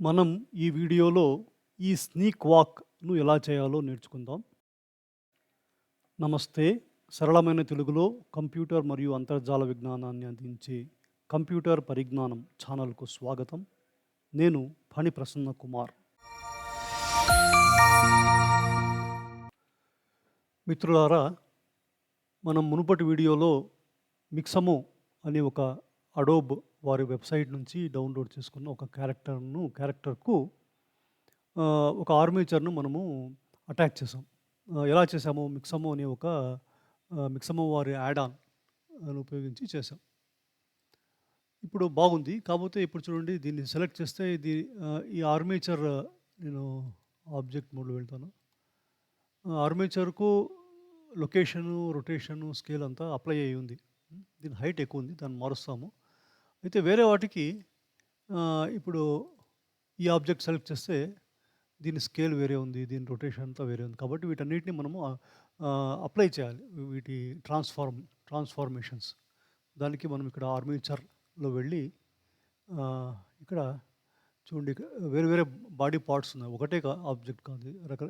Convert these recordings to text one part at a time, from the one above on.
మనం ఈ వీడియోలో ఈ స్నీక్ వాక్ను ఎలా చేయాలో నేర్చుకుందాం. నమస్తే. సరళమైన తెలుగులో కంప్యూటర్ మరియు అంతర్జాల విజ్ఞానాన్ని అందించే కంప్యూటర్ పరిజ్ఞానం ఛానల్కు స్వాగతం. నేను ఫణి ప్రసన్న కుమార్. మిత్రులారా మనం మునుపటి వీడియోలో మిక్సమో అనే ఒక అడోబ్ వారి వెబ్సైట్ నుంచి డౌన్లోడ్ చేసుకున్న ఒక క్యారెక్టర్ను క్యారెక్టర్కు ఒక ఆర్మేచర్ను మనము అటాచ్ చేసాం ఎలా చేసాము మిక్సమో అనే ఒక మిక్సమో వారి యాడ్ ఆన్ ఉపయోగించి చేసాం ఇప్పుడు బాగుంది. కాకపోతే ఇప్పుడు చూడండి దీన్ని సెలెక్ట్ చేస్తే ఇది ఈ ఆర్మేచర్ నేను ఆబ్జెక్ట్ మోడ్లో వెళ్తాను. ఆర్మేచర్కు లొకేషను రొటేషను స్కేల్ అంతా అప్లై అయ్యి ఉంది. దీని హైట్ ఎక్కువ ఉంది దాన్ని మారుస్తాము. అయితే వేరే వాటికి ఇప్పుడు ఈ ఆబ్జెక్ట్ సెలెక్ట్ చేస్తే దీని స్కేల్ వేరే ఉంది దీని రొటేషన్ అంతా వేరే ఉంది. కాబట్టి వీటన్నిటిని మనము అప్లై చేయాలి. వీటి ట్రాన్స్ఫార్మ్ ట్రాన్స్ఫార్మేషన్స్. దానికి మనం ఇక్కడ ఆర్మేచర్లో వెళ్ళి ఇక్కడ చూడండి వేరే వేరే బాడీ పార్ట్స్ ఉన్నాయి. ఒకటే ఆబ్జెక్ట్ కాదు. రక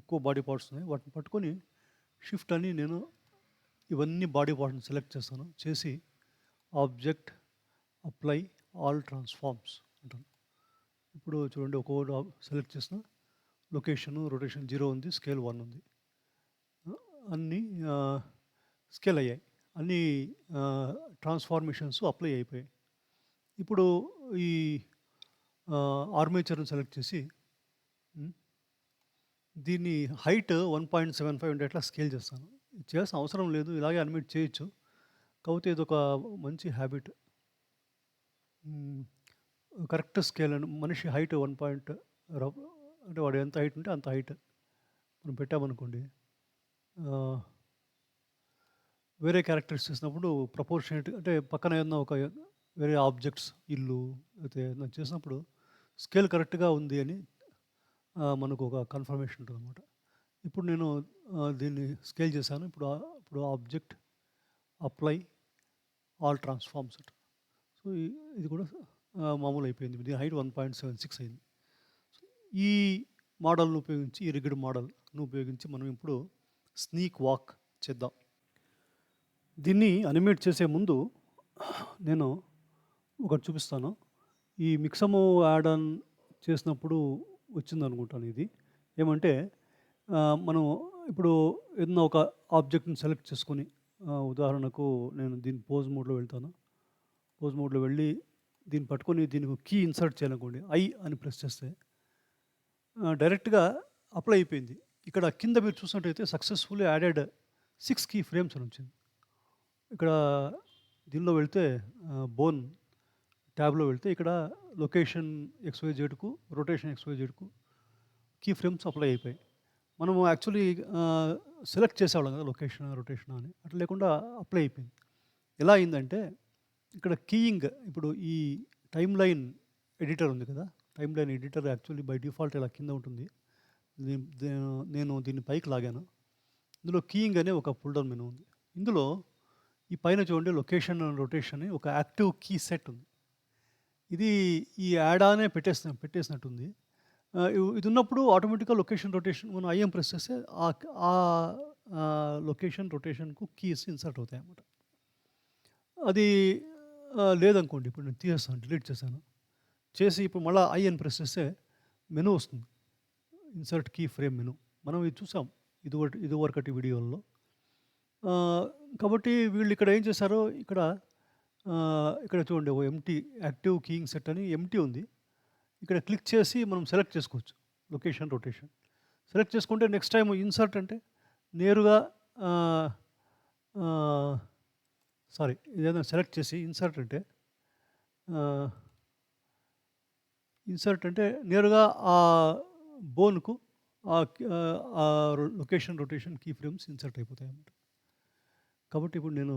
ఎక్కువ బాడీ పార్ట్స్ ఉన్నాయి. వాటిని పట్టుకొని షిఫ్ట్ అని నేను ఇవన్నీ బాడీ పార్ట్ని సెలెక్ట్ చేస్తాను. చేసి ఆబ్జెక్ట్ అప్లై ఆల్ ట్రాన్స్ఫార్మ్స్ అంటాను ఇప్పుడు చూడండి ఒక సెలెక్ట్ చేసిన. లొకేషను రొటేషన్ జీరో ఉంది స్కేల్ వన్ ఉంది. అన్నీ స్కేల్ అయ్యాయి. అన్ని ట్రాన్స్ఫార్మేషన్స్ అప్లై అయిపోయాయి. ఇప్పుడు ఈ ఆర్మేచర్ని సెలెక్ట్ చేసి దీన్ని height one point seven five ఉండేట్లా scale చేస్తాను? చేస్తాను చేయాల్సిన అవసరం లేదు ఇలాగే అడ్మిట్ చేయొచ్చు. కాకపోతే ఇది ఒక మంచి హ్యాబిట్. కరెక్ట్ స్కేల్ అని మనిషి హైట్ వన్ పాయింట్ అంటే వాడు ఎంత హైట్ ఉంటే అంత హైట్ మనం పెట్టామనుకోండి. వేరే క్యారెక్టర్స్ చేసినప్పుడు ప్రపోర్షనేట్ అంటే పక్కన ఏదన్నా ఒక వేరే ఆబ్జెక్ట్స్ ఇల్లు అయితే ఏదైనా చేసినప్పుడు స్కేల్ కరెక్ట్గా ఉంది అని మనకు ఒక కన్ఫర్మేషన్ ఉంటుంది అనమాట ఇప్పుడు నేను దీన్ని స్కేల్ చేశాను. ఇప్పుడు ఇప్పుడు object apply all transforms so ఇది కూడా మామూలు అయిపోయింది దీని height one point seven six అయింది. సో ఈ మోడల్ను ఉపయోగించి ఈ రిగిడ్ మోడల్ను ఉపయోగించి మనం ఇప్పుడు స్నీక్ వాక్ చేద్దాం. దీన్ని అనిమేట్ చేసే ముందు నేను ఒకటి చూపిస్తాను. ఈ మిక్సమ్ యాడ్ ఆన్ చేసినప్పుడు వచ్చింది అనుకుంటాను ఇది. ఏమంటే మనం ఇప్పుడు ఏదైనా ఒక ఆబ్జెక్ట్ని సెలెక్ట్ చేసుకొని ఉదాహరణకు నేను దీని పోజ్ మోడ్లో వెళ్తాను. పోజ్ మోడ్లో వెళ్ళి దీన్ని పట్టుకొని దీనికి కీ ఇన్సర్ట్ చేయాలనుకోండి ఐ అని ప్రెస్ చేస్తే డైరెక్ట్గా అప్లై అయిపోయింది. ఇక్కడ కింద మీరు చూసినట్టయితే successfully added six key frames అని వచ్చింది. ఇక్కడ దీనిలో వెళ్తే బోన్ ట్యాబ్లో వెళ్తే ఇక్కడ లొకేషన్ ఎక్స్వై జెడ్కు రొటేషన్ ఎక్స్వై జెడ్కు కీ ఫ్రేమ్స్ అప్లై అయిపోయాయి. మనము యాక్చువల్లీ సెలెక్ట్ చేసేవాళ్ళం కదా లొకేషన్ రొటేషన్ అని. అట్లా లేకుండా అప్లై అయిపోయింది. ఎలా అయిందంటే ఇక్కడ కీయింగ్ ఇప్పుడు ఈ టైమ్ లైన్ ఎడిటర్ ఉంది కదా timeline editor actually by default ఇలా కింద ఉంటుంది. నేను దీన్ని పైకి లాగాను. ఇందులో కీయింగ్ అనే ఒక ఫుల్డర్ మెనూ ఉంది. ఇందులో ఈ పైన చూడండి లొకేషన్ అండ్ రొటేషన్ అని ఒక యాక్టివ్ కీ సెట్ ఉంది. ఇది ఈ యాడానే పెట్టేసిన పెట్టేసినట్టుంది. ఇది ఉన్నప్పుడు ఆటోమేటిక్గా లొకేషన్ రొటేషన్ మనం ఐఎం ప్రెస్ చేస్తే ఆ లొకేషన్ రొటేషన్కు కీస్ ఇన్సర్ట్ అవుతాయి అన్నమాట అది లేదనుకోండి ఇప్పుడు నేను తీసేస్తాను డిలీట్ చేశాను. చేసి ఇప్పుడు మళ్ళీ ఐఎన్ ప్రెస్ చేస్తే మెనూ వస్తుంది. Insert key frame menu. మనం ఇది చూసాం ఇది ఇది వరకటి వీడియోల్లో. కాబట్టి వీళ్ళు ఇక్కడ ఏం చేశారో ఇక్కడ ఇక్కడ చూడండి ఓ ఎంటీ యాక్టివ్ కీయింగ్ సెట్ అని ఎంటీ ఉంది. ఇక్కడ క్లిక్ చేసి మనం సెలెక్ట్ చేసుకోవచ్చు. Location rotation. సెలెక్ట్ చేసుకుంటే నెక్స్ట్ టైం ఇన్సర్ట్ అంటే నేరుగా సారీ ఏదైనా సెలెక్ట్ చేసి ఇన్సర్ట్ అంటే ఇన్సర్ట్ అంటే నేరుగా ఆ బోన్కు ఆ location rotation key frames insert అయిపోతాయి అన్నమాట కాబట్టి ఇప్పుడు నేను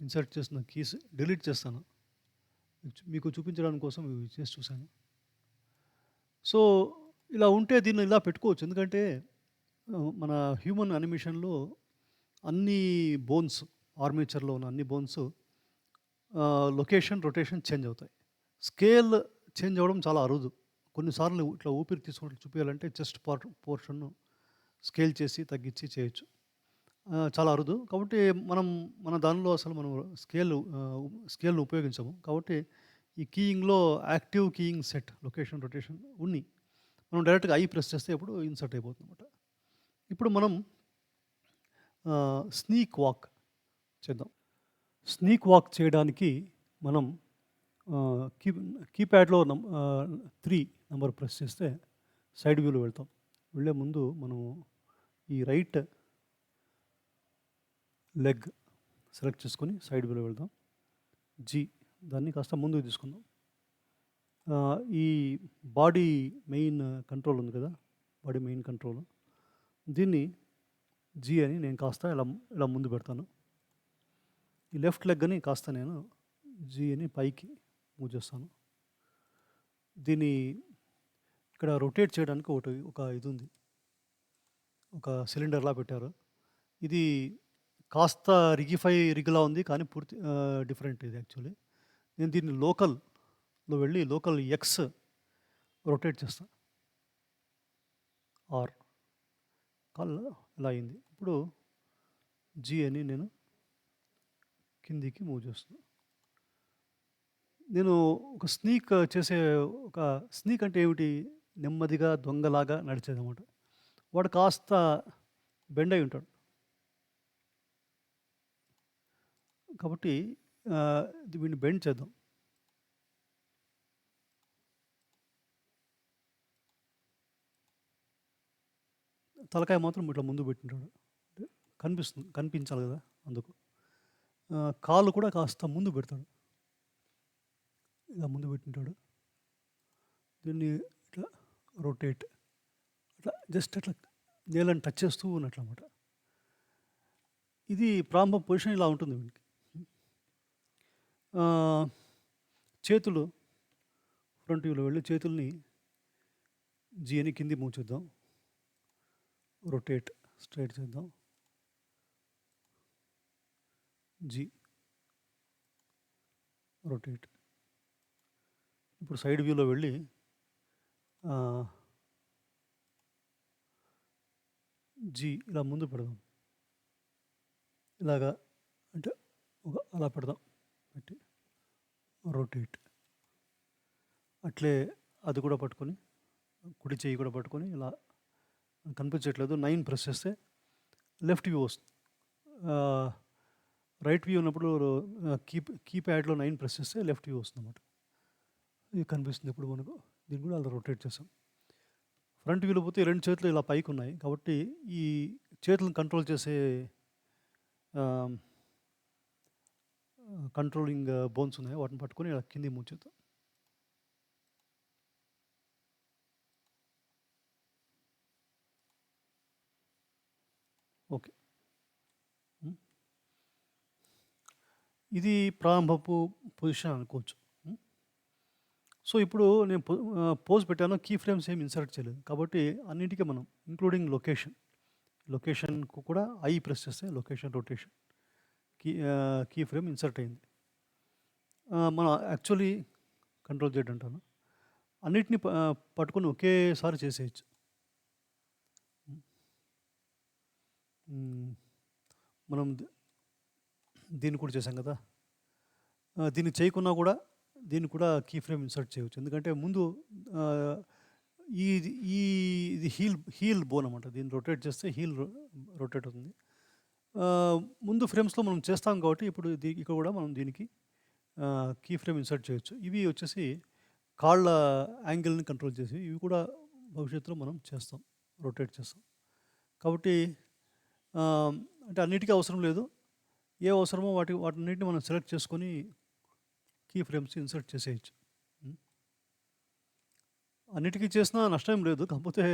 ఇన్సర్ట్ చేసిన కీస్ డిలీట్ చేస్తాను. మీకు చూపించడానికి కోసం చేసి చూశాను సో ఇలా ఉంటే దీన్ని ఇలా పెట్టుకోవచ్చు ఎందుకంటే మన హ్యూమన్ అనిమేషన్లో అన్ని బోన్స్ ఆర్మేచర్లో ఉన్న అన్ని బోన్స్ లొకేషన్, రొటేషన్ చేంజ్ అవుతాయి. స్కేల్ చేంజ్ అవ్వడం చాలా అరుదు. కొన్నిసార్లు ఇట్లా ఊపిరి తీసుకుంటూ చూపించాలంటే చెస్ట్ పార్ట్ పోర్షన్‌ను స్కేల్ చేసి, తగ్గించి చేయొచ్చు. చాలా అరుదు. కాబట్టి మనం మన దానిలో అసలు మనం స్కేల్ స్కేల్ను ఉపయోగించము. కాబట్టి ఈ కీయింగ్‌లో active keying set location, rotation ఉన్ని. మనం డైరెక్ట్‌గా ఐ ప్రెస్ చేస్తే ఇప్పుడు ఇన్సర్ట్ అయిపోతుంది అనమాట ఇప్పుడు మనం స్నీక్ వాక్ చేద్దాం. స్నీక్ వాక్ చేయడానికి మనం కీ కీప్యాడ్‌లో నం త్రీ నెంబర్ ప్రెస్ చేస్తే సైడ్ వ్యూలో వెళ్తాం. వెళ్ళే ముందు మనము ఈ రైట్ లెగ్ సెలెక్ట్ చేసుకొని సైడ్ వ్యూలో వెళ్దాం. జీ దాన్ని కాస్త ముందుకు తీసుకుందాం. ఈ బాడీ మెయిన్ కంట్రోల్ ఉంది కదా! Body main control. దీన్ని జీ అని నేను కాస్త ఇలా ఇలా ముందు పెడతాను. ఈ లెఫ్ట్ లెగ్ అని కాస్త నేను జీ అని పైకి మూవ్ చేస్తాను. దీన్ని ఇక్కడ రొటేట్ చేయడానికి ఒకటి ఒక ఇది ఉంది. ఒక సిలిండర్‌లా పెట్టారు. ఇది కాస్త రిగిఫై రిగ్‌లా ఉంది. కానీ పూర్తి డిఫరెంట్ ఇది యాక్చువల్లీ. నేను దీన్ని లోకల్‌లో వెళ్ళి లోకల్ ఎక్స్ రొటేట్ చేస్తా. ఆర్ కాల్ ఇలా అయింది. ఇప్పుడు జీ అని నేను కిందికి మూవ్ చేస్తున్నా. నేను ఒక స్నీక్ చేసే ఒక స్నీక్ అంటే ఏమిటి? నెమ్మదిగా దొంగలాగా నడిచేదన్నమాట. వాడు కాస్త బెండ్ అయి ఉంటాడు. కాబట్టి వీడిని బెండ్ చేద్దాం. తలకాయ మాత్రం ఇట్లా ముందు పెట్టింటాడు. కనిపిస్తుంది. కనిపించాలి కదా! అందుకు. కాళ్ళు కూడా కాస్త ముందు పెడతాడు. ఇలా ముందు పెట్టింటాడు. దీన్ని ఇట్లా రొటేట్ అట్లా జస్ట్ అట్లా నేలని టచ్ చేస్తూ ఉన్నట్లన్నమాట. ఇది ప్రారంభ పొజిషన్ ఇలా ఉంటుంది వీడికి. చేతులు ఫ్రంట్ వ్యూలో వెళ్ళి చేతుల్ని జీని కింది మూవ్ చేద్దాం. రొటేట్ స్ట్రైట్ చేద్దాం. జీ. రొటేట్. ఇప్పుడు సైడ్ వ్యూలో వెళ్ళి జీ ఇలా ముందు పెడదాం. ఇలాగా అంటే ఒక అలా పెడదాం. పెట్టి రొటేట్. అట్లే అది కూడా పట్టుకొని కుడి చెయ్యి కూడా పట్టుకొని ఇలా కనిపించట్లేదు. నైన్ ప్రెస్ చేస్తే లెఫ్ట్ వ్యూ వస్తుంది. రైట్ వ్యూ ఉన్నప్పుడు కీప్ కీప్యాడ్‌లో నైన్ ప్రెస్ చేస్తే లెఫ్ట్ వ్యూ వస్తుంది అనమాట ఇది కనిపిస్తుంది ఇప్పుడు మనకు. దీన్ని కూడా అలా రొటేట్ చేసాం. ఫ్రంట్ వ్యూలో పోతే రెండు చేతులు ఇలా పైకి ఉన్నాయి కాబట్టి ఈ చేతులను కంట్రోల్ చేసే కంట్రోలింగ్ uh, బోన్స్ ఉన్నాయి. వాటిని పట్టుకొని ఇలా కింది ముంచుతాం ఓకే. ఇది ప్రారంభపు పొజిషన్ అనుకోవచ్చు. సో, ఇప్పుడు నేను పోజ్ పెట్టాను. కీ ఫ్రేమ్స్ ఏమి ఇన్సర్ట్ చేయలేదు. కాబట్టి అన్నింటికీ మనం ఇంక్లూడింగ్ లొకేషన్. లొకేషన్‌కు కూడా ఐ ప్రెస్ చేస్తే location, rotation key key frame insert అయింది. మనం యాక్చువల్లీ కంట్రోల్ చేయడం అంటాను. అన్నిటిని ప పట్టుకొని ఒకేసారి చేసేయొచ్చు. మనం దీన్ని కూడా చేసాం కదా! దీన్ని చేయకున్నా కూడా దీన్ని కూడా కీ ఫ్రేమ్ ఇన్సర్ట్ చేయవచ్చు ఎందుకంటే ముందు ఈ ఈ ఇది హీల్ హీల్ బోన్ అనమాట దీన్ని రొటేట్ చేస్తే హీల్ రొటేట్ అవుతుంది. ముందు ఫ్రేమ్స్‌లో మనం చేస్తాం కాబట్టి ఇప్పుడు ది ఇక్కడ కూడా మనం దీనికి కీ ఫ్రేమ్ ఇన్సర్ట్ చేయొచ్చు. ఇవి వచ్చేసి కాళ్ళ యాంగిల్‌ని కంట్రోల్ చేసి ఇవి కూడా భవిష్యత్తులో మనం చేస్తాం. రొటేట్ చేస్తాం. కాబట్టి అంటే అన్నిటికీ అవసరం లేదు. ఏ అవసరమో వాటి వాటన్నిటిని మనం సెలెక్ట్ చేసుకొని కీ ఫ్రేమ్స్ ఇన్సర్ట్ చేసేయచ్చు అన్నిటికీ చేసినా నష్టం లేదు. కాకపోతే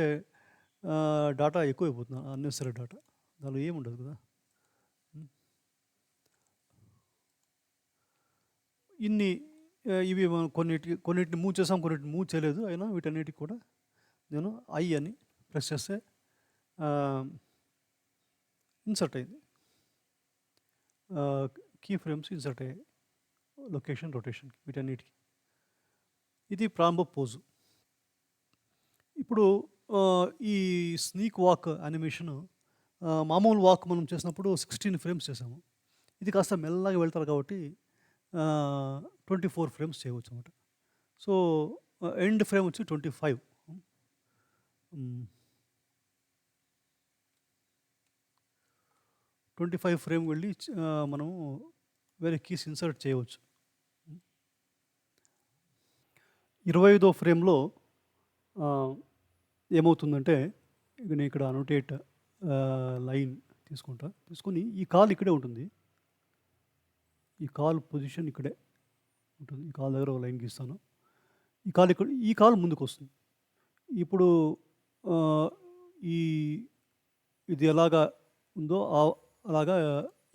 డాటా ఎక్కువైపోతుంది. Unnecessary data. దానిలో ఏముండదు కదా! ఇన్ని ఇవి కొన్నిటి కొన్నిటిని మూవ్ చేసాం. కొన్నిటిని మూవ్ చేయలేదు. అయినా వీటన్నిటికి కూడా నేను ఐ అని ప్రెస్ చేస్తే ఇన్సర్ట్ అయింది. కీ ఫ్రేమ్స్ ఇన్సర్ట్ అయ్యాయి. లొకేషన్ రొటేషన్ వీటన్నిటికి ఇది ప్రారంభ పోజు ఇప్పుడు ఈ స్నీక్ వాక్ యానిమేషన్ మామూలు వాక్ మనం చేసినప్పుడు సిక్స్టీన్ ఫ్రేమ్స్ చేసాము ఇది కాస్త మెల్లగా వెళ్తారు కాబట్టి ట్వంటీ ఫోర్ ఫ్రేమ్స్ చేయవచ్చు అనమాట సో ఎండ్ ఫ్రేమ్ వచ్చి twenty five. Twenty five frame వెళ్ళి మనము వేరే కీస్ ఇన్సర్ట్ చేయవచ్చు. ఇరవై ఐదో ఫ్రేమ్లో ఏమవుతుందంటే ఇక నేను ఇక్కడ అనోటేట్ లైన్ తీసుకుంటా. తీసుకొని ఈ కాల్ ఇక్కడే ఉంటుంది. ఈ కాల్ పొజిషన్ ఇక్కడే ఉంటుంది. ఈ కాలు దగ్గర ఒక లైన్ గీస్తాను. ఈ కాలు ఇక్కడ ఈ కాలు ముందుకు వస్తుంది ఇప్పుడు ఈ ఇది ఎలాగా ఉందో అలాగా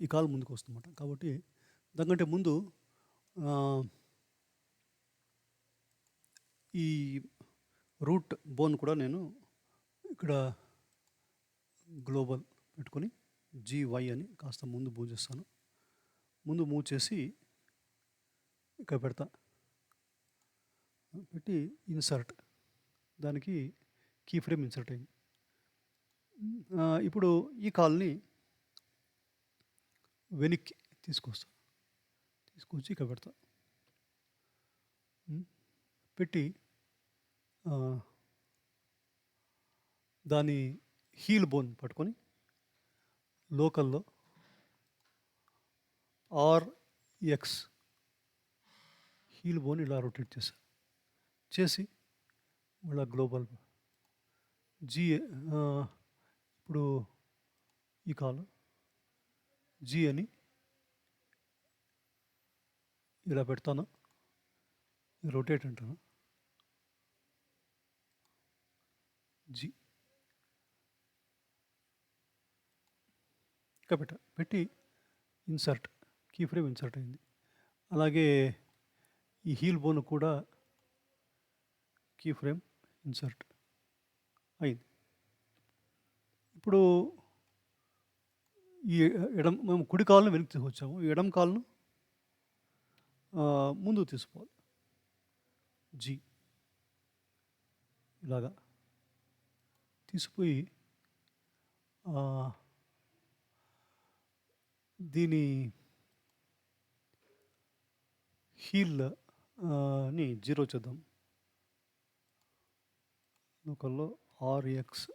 ఈ కాలు ముందుకు వస్తుందన్నమాట కాబట్టి దానికంటే ముందు ఈ రూట్ బోన్ కూడా నేను ఇక్కడ గ్లోబల్ పెట్టుకొని జీవై అని కాస్త ముందు పూజిస్తాను ముందు మూవ్ చేసి ఇక్కడ పెడతా. పెట్టి ఇన్సర్ట్ దానికి కీ ఫ్రేమ్ ఇన్సర్ట్ అయింది ఇప్పుడు ఈ కాల్ని వెనక్కి తీసుకొస్తా. తీసుకొచ్చి ఇక్కడ పెడతా. పెట్టి దాని హీల్ బోన్ పట్టుకొని లోకల్లో ఆర్ ఎక్స్ హీల్ బోన్ ఇలా రొటేట్ చేశా చేసి మళ్ళీ గ్లోబల్ జీ ఇప్పుడు ఈ కాల్ జీ అని ఇలా పెడతాను. రొటేట్ అంటాను. జీ. ఇంకా పెట్ట పెట్టి ఇన్సర్ట్. కీ ఫ్రేమ్ ఇన్సర్ట్ అయింది. అలాగే ఈ హీల్ బోన్ కూడా కీ ఫ్రేమ్ ఇన్సర్ట్ అయింది. ఇప్పుడు ఈ ఎడం మేము కుడి కాలును వెనక్కి తీసుకొచ్చాము. ఈ ఎడం కాలును ముందు ముందుకు తీసుకోవాలి. జీ. ఇలాగా తీసిపోయి దీని హీల్ని జీరో చేద్దాం. లోకల్లో ఆర్ఎక్స్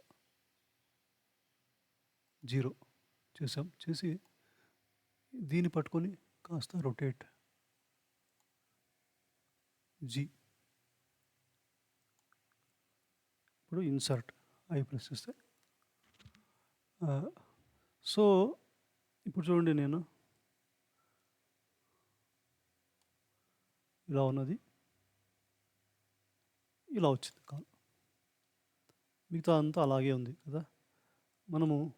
జీరో చేసాం చేసి దీన్ని పట్టుకొని కాస్త రొటేట్. జీ. ఇప్పుడు ఇన్సర్ట్ ఐ ప్రెస్ చేస్తే సో ఇప్పుడు చూడండి నేను. ఇలా ఉన్నది. ఇలా వచ్చింది కాల్. మిగతా అంతా అలాగే ఉంది కదా. మనము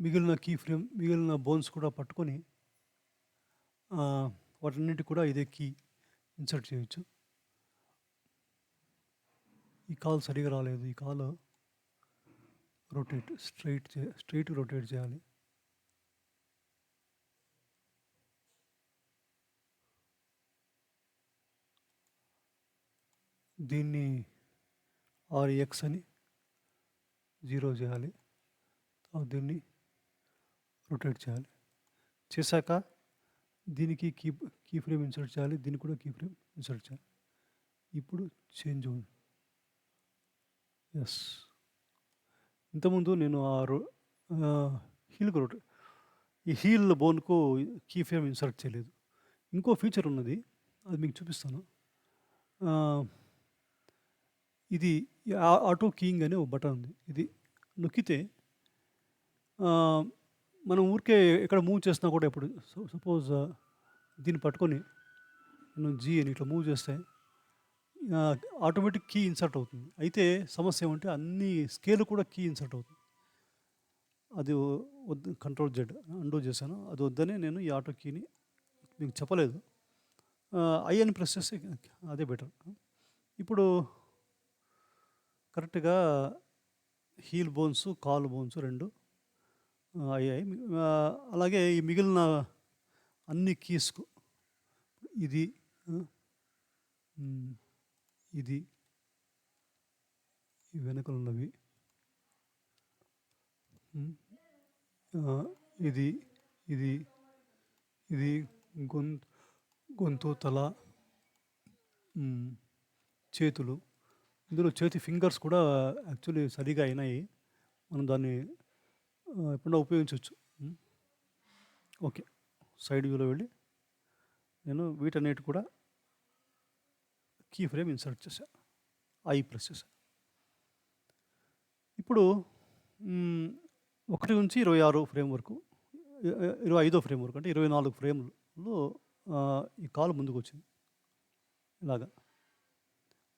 మిగిలిన కీ ఫ్రేమ్ మిగిలిన బోన్స్ కూడా పట్టుకొని వాటన్నిటి కూడా ఇదే కీ ఇన్సర్ట్ చేయొచ్చు. ఈ కాల్ సరిగా రాలేదు. ఈ కాల్ రొటేట్ స్ట్రైట్ చే స్ట్రైట్ రొటేట్ చేయాలి. దీన్ని ఆర్ఎక్స్ అని జీరో చేయాలి. దీన్ని రొటేట్ చేయాలి. చేశాక దీనికి కీ కీ ఫ్రేమ్ ఇన్సర్ట్ చేయాలి. దీనికి కూడా కీ ఫ్రేమ్ ఇన్సర్ట్ చేయాలి. ఇప్పుడు చేంజ్ ఎస్ ఇంతకుముందు నేను ఆ రో హీల్కి రొటే ఈ హీల్ బోన్కు కీ ఫ్రేమ్ ఇన్సర్ట్ చేయలేదు. ఇంకో ఫీచర్ ఉన్నది అది మీకు చూపిస్తాను. ఇది ఆ- ఆటో కీయింగ్ అనే ఒక బటన్ ఉంది. ఇది నొక్కితే మనం ఊరికే ఎక్కడ మూవ్ చేసినా కూడా ఇప్పుడు సపోజ్ దీన్ని పట్టుకొని నేను జీ అని ఇట్లా మూవ్ చేస్తే ఆటోమేటిక్ కీ ఇన్సర్ట్ అవుతుంది. అయితే సమస్య ఏమంటే అన్ని స్కేల్ కూడా కీ ఇన్సర్ట్ అవుతుంది. అది వద్దు కంట్రోల్ జెడ్ అండో చేశాను. అది వద్దనే నేను ఈ ఆటో కీని మీకు చెప్పలేదు. ఐ అని ప్రెస్ చేస్తే అదే బెటర్. ఇప్పుడు కరెక్ట్గా హీల్ బోన్స్ కాల్ బోన్స్ రెండు అయ్యాయి. అలాగే ఈ మిగిలిన అన్ని కీస్కు ఇది ఇది ఈ ఇది ఇది ఇది గొంతు గొంతు తల చేతులు ఇందులో చేతి ఫింగర్స్ కూడా యాక్చువల్లీ సరిగా అయినాయి. మనం దాన్ని ఎప్పుడో ఉపయోగించవచ్చు ఓకే. సైడ్ వ్యూలో వెళ్ళి నేను వీటన్నిటి కూడా కీ ఫ్రేమ్ ఇన్సర్ట్ చేశాను ఐ ప్రెస్ చేశాను ఇప్పుడు ఒకటి నుంచి ఇరవై ఆరు ఫ్రేమ్ వరకు ఇరవై ఐదో ఫ్రేమ్ వరకు అంటే ఇరవై నాలుగు ఫ్రేమ్లో ఈ కాలు ముందుకు వచ్చింది ఇలాగా.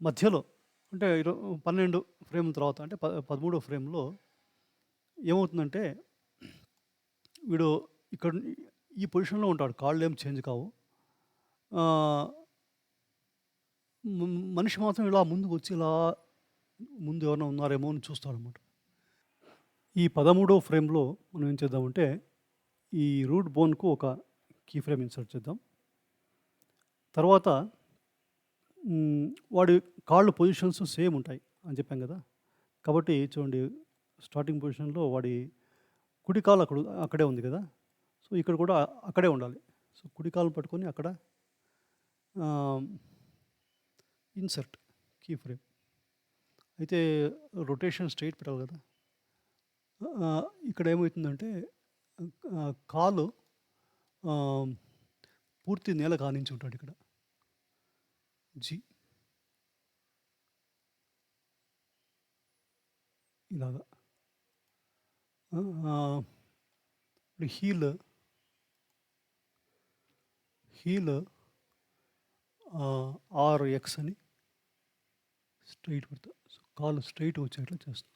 మధ్యలో అంటే ఇరవై పన్నెండు ఫ్రేమ్ తర్వాత అంటే ప పదమూడో ఫ్రేమ్లో ఏమవుతుందంటే వీడు ఇక్కడ ఈ పొజిషన్లో ఉంటాడు. కాళ్ళు ఏం చేంజ్ కావు. మనిషి మాత్రం ఇలా ముందుకు వచ్చి ఇలా ముందు ఎవరైనా ఉన్నారేమో అని చూస్తాడనమాట ఈ పదమూడో ఫ్రేమ్లో మనం ఏం చేద్దామంటే ఈ రూట్ బోన్కు ఒక కీ ఫ్రేమ్ ఇన్సర్ట్ చేద్దాం. తర్వాత వాడి కాళ్ళు పొజిషన్స్ సేమ్ ఉంటాయి అని చెప్పాం కదా. కాబట్టి చూడండి స్టార్టింగ్ పొజిషన్లో వాడి కుడి కాలు అక్కడ అక్కడే ఉంది కదా. సో ఇక్కడ కూడా అక్కడే ఉండాలి. సో కుడి కాలు పట్టుకొని అక్కడ ఇన్సర్ట్ కీ ఫ్రేమ్. అయితే రొటేషన్ స్ట్రైట్ పెట్టాలి కదా. ఇక్కడ ఏమవుతుందంటే కాలు పూర్తి నేల కానించి ఉంటాడు ఇక్కడ. జీ ఇలాగా ఇప్పుడు హీల్ హీల్ ఆర్ ఎక్స్ అని స్ట్రైట్ పెడతా సో కాలు స్ట్రైట్ వచ్చేట్లా చేస్తాం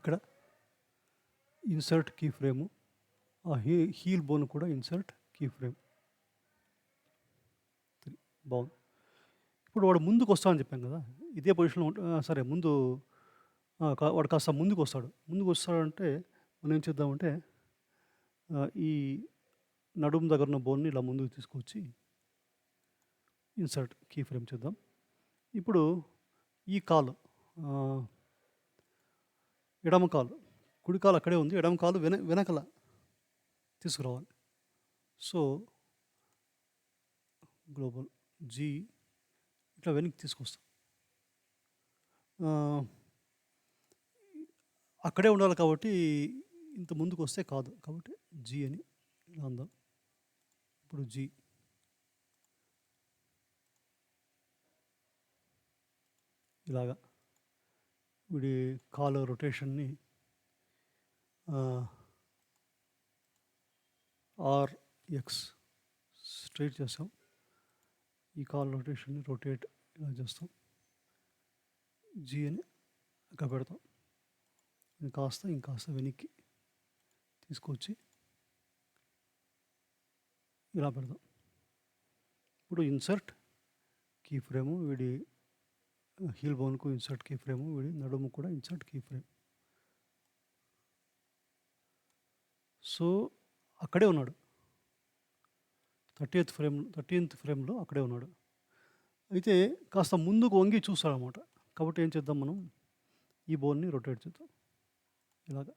ఇక్కడ. ఇన్సర్ట్ కీ ఫ్రేము ఆ హీ హీల్ బోన్ కూడా ఇన్సర్ట్ కీ ఫ్రేమ్ బాగుంది. ఇప్పుడు వాడు ముందుకు వస్తా అని చెప్పాను కదా ఇదే పొజిషన్లో సరే ముందు వాడు కాస్త ముందుకు వస్తాడు. ముందుకు వస్తాడంటే మనం ఏం చేద్దామంటే ఈ నడుము దగ్గర ఉన్న బోన్ని ఇలా ముందుకు తీసుకొచ్చి ఇన్సర్ట్ కీ ఫ్రేమ్ చేద్దాం. ఇప్పుడు ఈ కాలు ఎడమ కాలు. కుడి కాలు అక్కడే ఉంది. ఎడమ కాలు వెన వెనకల తీసుకురావాలి. సో గ్లోబల్ జీ ఇట్లా వెనక్కి తీసుకొస్తాం. అక్కడే ఉండాలి కాబట్టి ఇంత ముందుకు వస్తే కాదు. కాబట్టి జీ అని ఇలా అందాం. ఇప్పుడు జీ. ఇలాగా. వీడి కాలు రొటేషన్ని ఆర్ ఎక్స్ స్ట్రైట్ చేస్తాం. ఈ కాల్ రొటేషన్ని రొటేట్ ఇలా చేస్తాం. జీ అని అక్కడ పెడతాం. ఇంకాస్త ఇంకాస్త వెనక్కి తీసుకొచ్చి ఇలా పెడదాం ఇప్పుడు ఇన్సర్ట్ కీ ఫ్రేము వీడి హీల్ బోన్కు ఇన్సర్ట్ కీ ఫ్రేము వీడి నడుము కూడా ఇన్సర్ట్ కీ ఫ్రేమ్. సో అక్కడే ఉన్నాడు. థర్టీఎత్ ఫ్రేమ్ థర్టీన్త్ ఫ్రేమ్లో అక్కడే ఉన్నాడు. అయితే కాస్త ముందుకు వంగి చూస్తాడనమాట కాబట్టి ఏం చేద్దాం మనం? ఈ బోన్ని రొటేట్ చేద్దాం. ఇలాగా.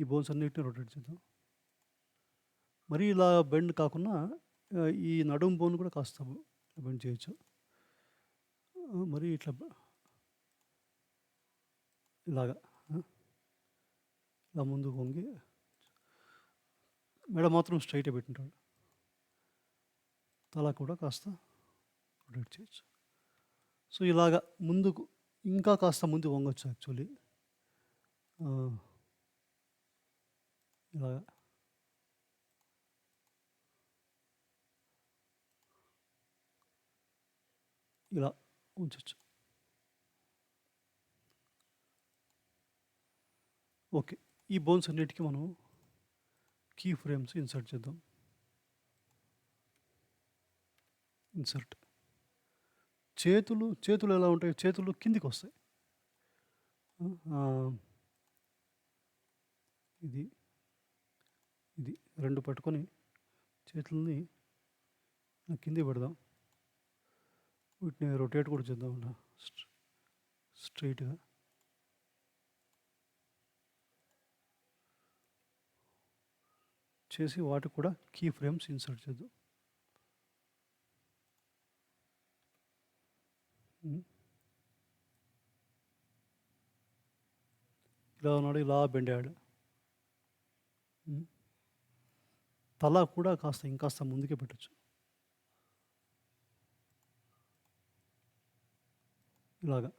ఈ బోన్స్ అన్నిటిని రొటేట్ చేద్దాం. మరి ఇలా బెండ్ కాకుండా ఈ నడుము బోన్ కూడా కాస్త బెండ్ చేయొచ్చు. మరి ఇట్లా ఇలాగా ఇలా ముందుకు వంగి మెడ మాత్రం స్ట్రైట్ పెట్టింటాడు. తల కూడా కాస్త రొటేట్ చేయొచ్చు. సో ఇలాగా ముందుకు ఇంకా కాస్త ముందు వంగొచ్చు యాక్చువల్లీ ఇలాగా. ఇలా ఉంచవచ్చు ఓకే. ఈ బోన్స్ అన్నిటికీ మనం కీ ఫ్రేమ్స్ ఇన్సర్ట్ చేద్దాం. ఇన్సర్ట్. చేతులు చేతులు ఎలా ఉంటాయి చేతులు కిందికి వస్తాయి ఇది ఇది రెండు పట్టుకొని చేతుల్ని కింది పెడదాం. వీటిని రొటేట్ కూడా చేద్దాం స్ట్రైట్గా చేసి వాటికి కూడా కీ ఫ్రేమ్స్ ఇన్సర్ట్ చేద్దాం. Hmm. ఇలా ఉన్నాడు ఇలా బెండాడు. Hmm. తల కూడా కాస్త ఇంకాస్త ముందుకే పెట్టచ్చు. ఇలాగా.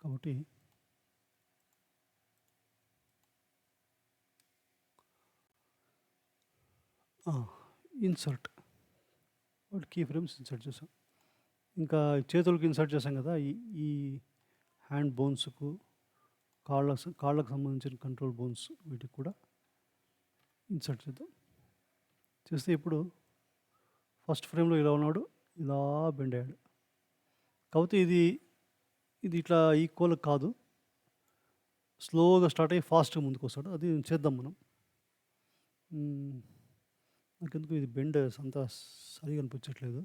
కాబట్టి ఇన్సర్ట్ వాటి కీ ఫ్రేమ్స్ ఇన్సర్ట్ చేసాం ఇంకా చేతులకు ఇన్సర్ట్ చేసాం కదా ఈ ఈ హ్యాండ్ బోన్స్కు కాళ్ళ కాళ్ళకు సంబంధించిన కంట్రోల్ బోన్స్ వీటికి కూడా ఇన్సర్ట్ చేద్దాం. చేస్తే ఇప్పుడు ఫస్ట్ ఫ్రేమ్లో ఇలా ఉన్నాడు ఇలా బెండ్ అయ్యాడు. కాకపోతే ఇది ఇది ఇట్లా ఈక్వల్ కాదు. స్లోగా స్టార్ట్ అయ్యి ఫాస్ట్గా ముందుకు వస్తాడు అది చేద్దాం మనం. నాకెందుకు ఇది బెండ్ అంతా సరిగా అనిపించట్లేదు.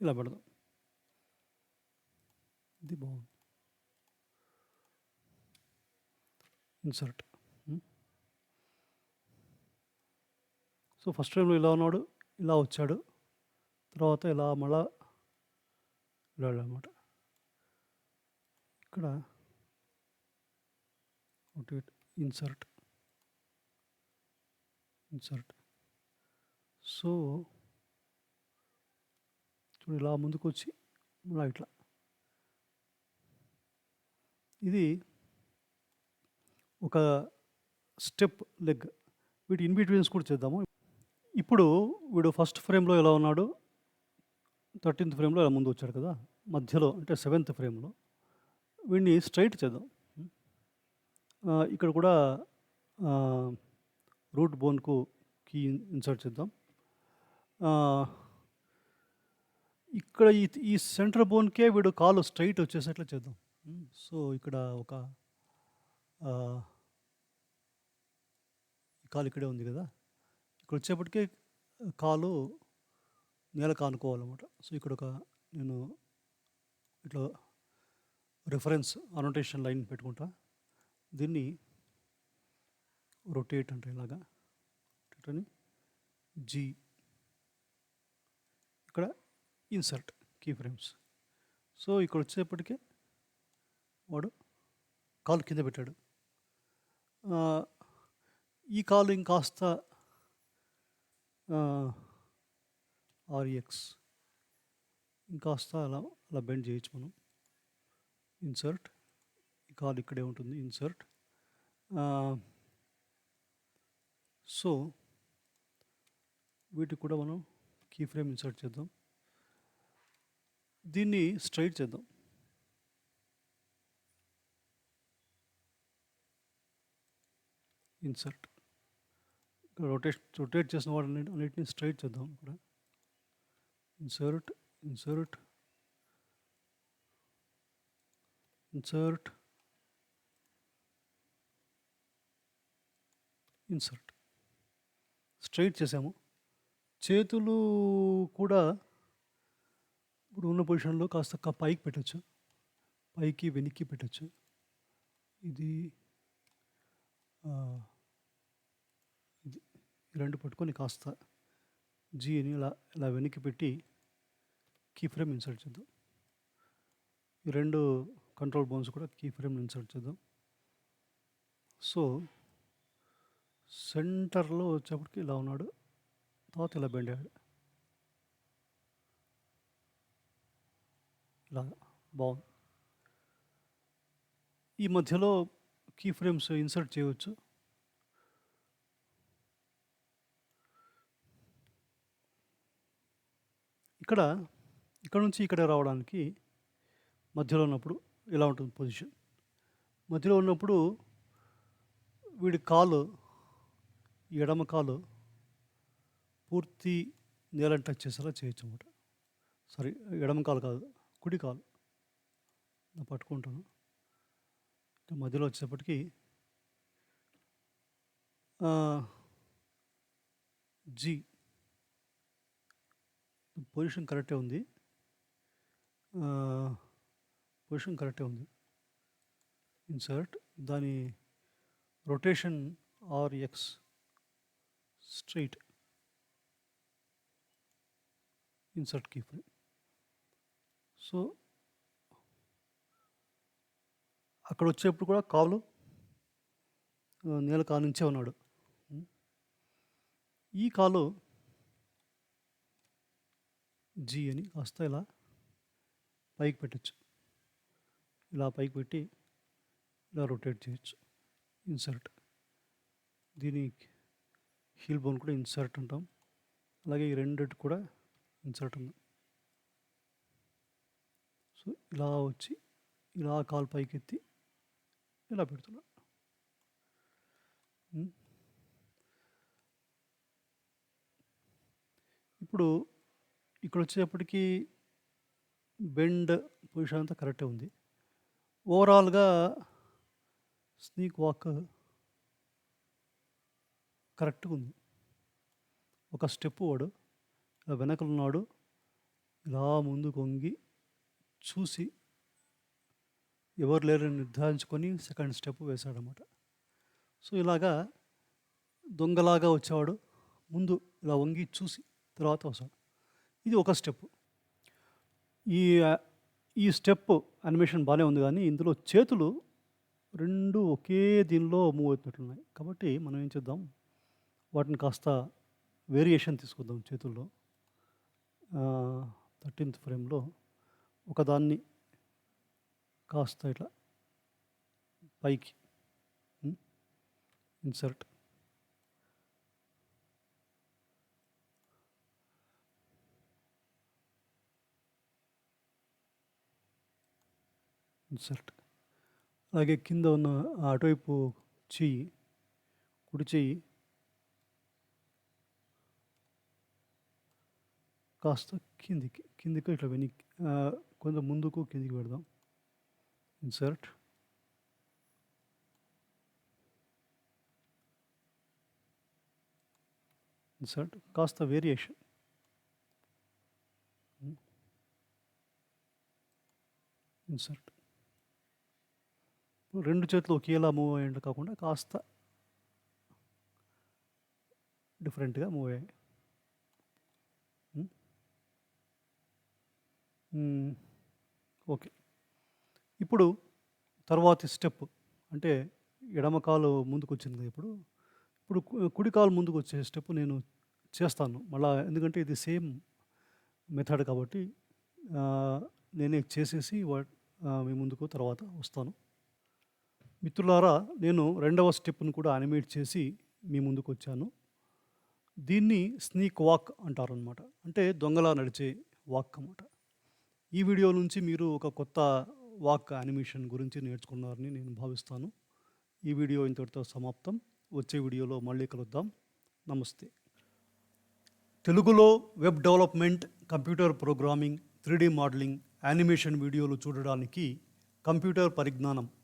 ఇలా పెడదాం. ఇది బాగుంది. ఇన్సర్ట్. సో ఫస్ట్ టైంలో ఇలా ఉన్నాడు ఇలా వచ్చాడు. తర్వాత ఇలా మళ్ళా వెళ్ళాడు అనమాట ఇక్కడ ఇన్సర్ట్. ఇన్సర్ట్. సో చూడు ఇలా ముందుకు వచ్చి మళ్ళీ ఇట్లా. ఇది ఒక స్టెప్ లెగ్ వీటి ఇన్బిట్వీన్స్ కూడా చేద్దాము. ఇప్పుడు వీడు ఫస్ట్ ఫ్రేమ్లో ఎలా ఉన్నాడు? థర్టీన్త్ ఫ్రేమ్లో ఇలా ముందు వచ్చాడు కదా? మధ్యలో అంటే సెవెంత్ ఫ్రేమ్లో. వీడిని స్ట్రైట్ చేద్దాం. ఇక్కడ కూడా రూట్ బోన్కు కీ ఇన్సర్ట్ చేద్దాం. ఇక్కడ ఈ ఈ సెంటర్ బోన్కే వీడు కాలు స్ట్రైట్ వచ్చేసేట్లు చేద్దాం. సో ఇక్కడ ఒక కాలు ఇక్కడే ఉంది కదా. ఇక్కడ వచ్చేప్పటికే కాలు నేల కానుకోవాలన్నమాట. సో ఇక్కడ ఒక నేను ఇట్లా రిఫరెన్స్ అనోటేషన్ లైన్ పెట్టుకుంటా. దీన్ని రొటేట్ అంటే ఇలాగా. అని జీ ఇక్కడ ఇన్సర్ట్ కీ ఫ్రేమ్స్ సో ఇక్కడ వచ్చేప్పటికే వాడు కాలు కింద పెట్టాడు. ఈ కాలు ఇంకాస్త ఆర్ఎక్స్ ఇంకాస్త అలా అలా బెండ్ చేయొచ్చు మనం. ఇన్సర్ట్. ఈ కాలు ఇక్కడే ఉంటుంది ఇన్సర్ట్. సో వీటికి కూడా మనం కీ ఫ్రేమ్ ఇన్సర్ట్ చేద్దాం. దీన్ని స్ట్రైట్ చేద్దాం. ఇన్సర్ట్. రొటేట్ రొటేట్ చేసిన వాటిని అన్నిటిని స్ట్రైట్ చేద్దాం ఇక్కడ insert insert insert insert straight చేసాము. చేతులు కూడా ఇప్పుడు ఉన్న పొజిషన్లో కాస్త పైకి పెట్టచ్చు. పైకి వెనక్కి పెట్టచ్చు. ఇది ఈ రెండు పట్టుకొని కాస్త జీని ఇలా ఇలా వెనక్కి పెట్టి కీ ఫ్రేమ్ ఇన్సర్ట్ చేద్దాం. ఈ రెండు కంట్రోల్ బోన్స్ కూడా కీ ఫ్రేమ్ ఇన్సర్ట్ చేద్దాం. సో సెంటర్లో వచ్చేప్పటికి ఇలా ఉన్నాడు తర్వాత ఇలా బెండ్ అయ్యాడు. ఇలా బాగుంది. ఈ మధ్యలో కీ ఫ్రేమ్స్ ఇన్సర్ట్ చేయవచ్చు. ఇక్కడ ఇక్కడ నుంచి ఇక్కడ రావడానికి మధ్యలో ఉన్నప్పుడు ఇలా ఉంటుంది పొజిషన్ మధ్యలో ఉన్నప్పుడు వీడి కాలు ఎడమ కాలు పూర్తి నేలని టచ్ చేసేలా చేయొచ్చు అనమాట సారీ ఎడమ కాలు కాదు కుడి కాలు. నేను పట్టుకుంటాను. మధ్యలో వచ్చేటప్పటికి జీ పొజిషన్ కరెక్టే ఉంది. పొజిషన్ కరెక్టే ఉంది. ఇన్సర్ట్ దాని rotation R X straight. Insert key so అక్కడ వచ్చేప్పుడు కూడా కాలు నేల కానుంచే ఉన్నాడు. ఈ కాలు జీ అని కాస్త ఇలా పైకి పెట్టచ్చు. ఇలా పైకి పెట్టి ఇలా రొటేట్ చేయొచ్చు. ఇన్సర్ట్ దీని హీల్ బోన్ కూడా ఇన్సర్ట్ అంటాం. అలాగే ఈ రెండిటి కూడా ఇన్సర్ట్ ఉంది సో ఇలా వచ్చి ఇలా కాలు పైకి ఎత్తి ఇలా పెడుతున్నా. Hmm. ఇప్పుడు ఇక్కడ వచ్చేటప్పటికి బెండ్ పొజిషన్ అంతా కరెక్టే ఉంది. ఓవరాల్గా స్నీక్ వాక్ కరెక్ట్గా ఉంది. ఒక స్టెప్ వాడు ఇలా వెనకలు ఉన్నాడు ఇలా ముందుకు వంగి చూసి ఎవరు లేరని నిర్ధారించుకొని సెకండ్ స్టెప్ వేశాడనమాట. సో ఇలాగా దొంగలాగా వచ్చేవాడు ముందు ఇలా వంగి చూసి తర్వాత వస్తాడు. ఇది ఒక స్టెప్. ఈ ఈ స్టెప్ అనిమేషన్ బాగానే ఉంది కానీ ఇందులో చేతులు రెండు ఒకే దీనిలో మూవ్ అవుతున్నట్లున్నాయి కాబట్టి మనం ఏం చేద్దాం? వాటిని కాస్త వేరియేషన్ తీసుకుందాం చేతుల్లో. థర్టీన్త్ ఫ్రేమ్లో ఒకదాన్ని కాస్త ఇట్లా పైకి ఇన్సర్ట్. ఇన్సర్ట్ అలాగే కింద ఉన్న అటువైపు చెయ్యి కుడి చెయ్యి కాస్త కిందికి కిందికి ఇట్లా వెనక్కి కొంత కొంచెం ముందుకు కిందికి పెడదాం. ఇన్సర్ట్ ఇన్సర్ట్ కాస్త వేరియేషన్. ఇన్సర్ట్ రెండు చేతులు ఒకేలా మూవ్ అయ్యండి కాకుండా కాస్త డిఫరెంట్గా మూవ్ అయ్యాయి. ఓకే. ఇప్పుడు తర్వాతి స్టెప్ అంటే ఎడమ కాలు ముందుకు వచ్చింది కదా ఇప్పుడు. ఇప్పుడు కు- కుడి కాలు ముందుకు వచ్చే స్టెప్ నేను చేస్తాను. మళ్ళా ఎందుకంటే ఇది సేమ్ మెథడ్ కాబట్టి నేనే చేసేసి వా మీ ముందుకు తర్వాత వస్తాను. మిత్రులారా నేను రెండవ స్టెప్ను కూడా యానిమేట్ చేసి మీ ముందుకు వచ్చాను దీన్ని స్నీక్ వాక్ అంటారనమాట అంటే దొంగలా నడిచే వాక్ అన్నమాట. ఈ వీడియో నుంచి మీరు ఒక కొత్త వాక్ యానిమేషన్ గురించి నేర్చుకున్నారని నేను భావిస్తాను. ఈ వీడియో ఇంతటితో సమాప్తం. వచ్చే వీడియోలో మళ్ళీ కలుద్దాం. నమస్తే. తెలుగులో web development computer programming three modelling animation వీడియోలు చూడడానికి కంప్యూటర్ పరిజ్ఞానం